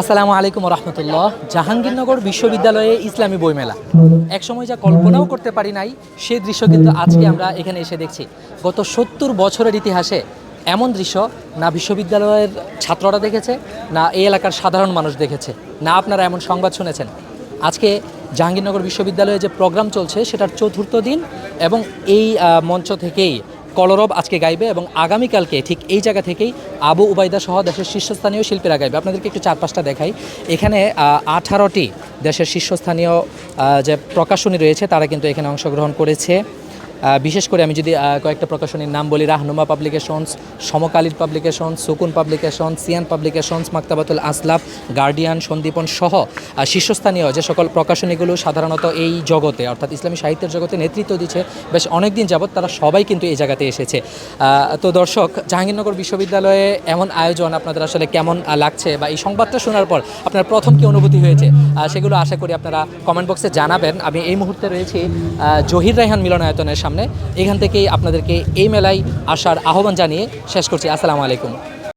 আসসালামু আলাইকুম রহমতুল্লাহ জাহাঙ্গীরনগর বিশ্ববিদ্যালয়ে ইসলামী বইমেলা। একসময় যা কল্পনাও করতে পারি নাই সেই দৃশ্য কিন্তু আজকে আমরা এখানে এসে দেখছি। গত সত্তর বছরের ইতিহাসে এমন দৃশ্য না বিশ্ববিদ্যালয়ের ছাত্ররা দেখেছে, না এই এলাকার সাধারণ মানুষ দেখেছে। না আপনারা এমন সংবাদ শুনেছেন। আজকে জাহাঙ্গীরনগর বিশ্ববিদ্যালয়ে যে প্রোগ্রাম চলছে, সেটার চতুর্থ দিন এবং এই মঞ্চ থেকেই কলরব আজকে গাইবে এবং আগামীকালকে ঠিক এই জায়গা থেকেই আবু উবাইদা সহ দেশের শীর্ষস্থানীয় শিল্পীরা গাইবে। আপনাদেরকে একটু চার পাঁচটা দেখাই। এখানে আঠারোটি দেশের শীর্ষস্থানীয় যে প্রকাশনী রয়েছে, তারা কিন্তু এখানে অংশগ্রহণ করেছে। বিশেষ করে আমি যদি কয়েকটা প্রকাশনীর নাম বলি, Rahnuma publications Samakalin publication Sukun publication Sian publications, Maktabatul Aslaf, Guardian, Sandipan সহ শীর্ষস্থানীয় যে সকল প্রকাশনীগুলো সাধারণত এই জগতে, অর্থাৎ ইসলামী সাহিত্যের জগতে নেতৃত্ব দিচ্ছে, বেশ অনেক দিন যাবৎ তারা সবাই কিন্তু এই জায়গাতে এসেছে। তো দর্শক, জাহাঙ্গীরনগর বিশ্ববিদ্যালয়ে এমন আয়োজন আপনাদের আসলে কেমন লাগছে বা এই সংবাদটা শোনার পর আপনার প্রথম কি অনুভূতি হয়েছে? সেগুলো আশা করি আপনারা কমেন্ট বক্সে জানাবেন। আমি এই মুহূর্তে রয়েছি জহির রায়হান মিলনায়তনের সামনে। এখান থেকেই আপনাদেরকে এই মেলায় আসার আহ্বান জানিয়ে শেষ করছি। আসসালামু আলাইকুম।